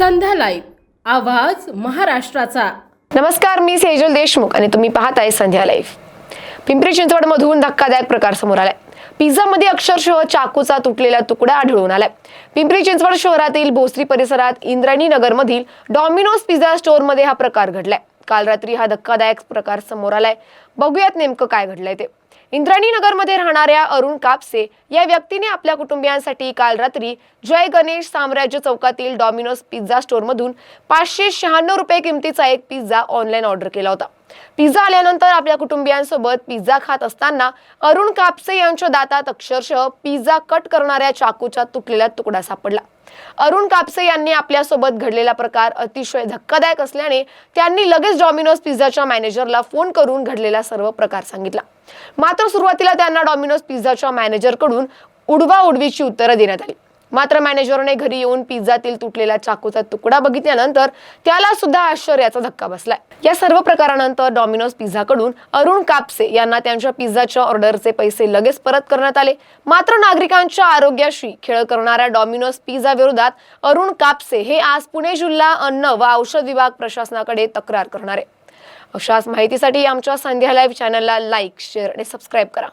संध्या live. आवाज महाराष्ट्राचा. नमस्कार मी सेजल देशमुख आणि तुम्ही पाहताय संध्या लाईव्ह. पिंपरी चिंचवडमधून धक्कादायक प्रकार समोर आलाय. पिझ्झामध्ये अक्षरशः चाकूचा तुटलेला तुकडा आढळून आलाय. पिंपरी चिंचवड शहरातील भोसरी परिसरात इंद्रायणी नगरमधील डॉमिनोज पिझ्झा स्टोअरमध्ये हा प्रकार घडलाय. काल रात्री हा धक्कादायक प्रकार समोर आलाय. बघूयात नेमकं काय घडलंय ते. इंद्रायणी नगरमध्ये राहणाऱ्या अरुण कापसे या व्यक्तीने आपल्या कुटुंबियांसाठी काल रात्री जय गणेश साम्राज्य चौकातील डॉमिनोज पिझ्झा स्टोअरमधून पाचशे शहाण्णव रुपये किमतीचा एक पिझ्झा ऑनलाईन ऑर्डर केला होता. पिझ्झा आल्यानंतर आपल्या कुटुंबियांसोबत पिझ्झा खात असताना अरुण कापसे यांच्या दातात अक्षरशः पिझ्झा कट करणाऱ्या चाकूचा तुटलेला तुकडा सापडला. अरुण कापसे यांनी आपल्यासोबत घडलेला प्रकार अतिशय धक्कादायक असल्याने त्यांनी लगेच डॉमिनोज पिझ्झाच्या मॅनेजरला फोन करून घडलेला सर्व प्रकार सांगितला. मात्र सुरुवातीला त्यांना डॉमिनोज पिझ्झाच्या मॅनेजरकडून उडवा उडवीची उत्तरं देण्यात आली. मात्र मॅनेजरने घरी येऊन पिझ्झातील तुटलेला चाकूचा तुकडा बघितल्यानंतर त्याला सुद्धा आश्चर्याचा धक्का बसलाय. या सर्व प्रकारानंतर डॉमिनोज पिझ्झाकडून अरुण कापसे यांना त्यांच्या पिझ्झाच्या ऑर्डरचे पैसे लगेच परत करण्यात आले. मात्र नागरिकांच्या आरोग्याशी खेळ करणाऱ्या डॉमिनोज पिझ्झा विरोधात अरुण कापसे हे आज पुणे जिल्हा अन्न व औषध विभाग प्रशासनाकडे तक्रार करणार. आहे अशाच माहितीसाठी आमच्या संध्या लाईव्ह चॅनलला लाईक शेअर आणि सबस्क्राईब करा.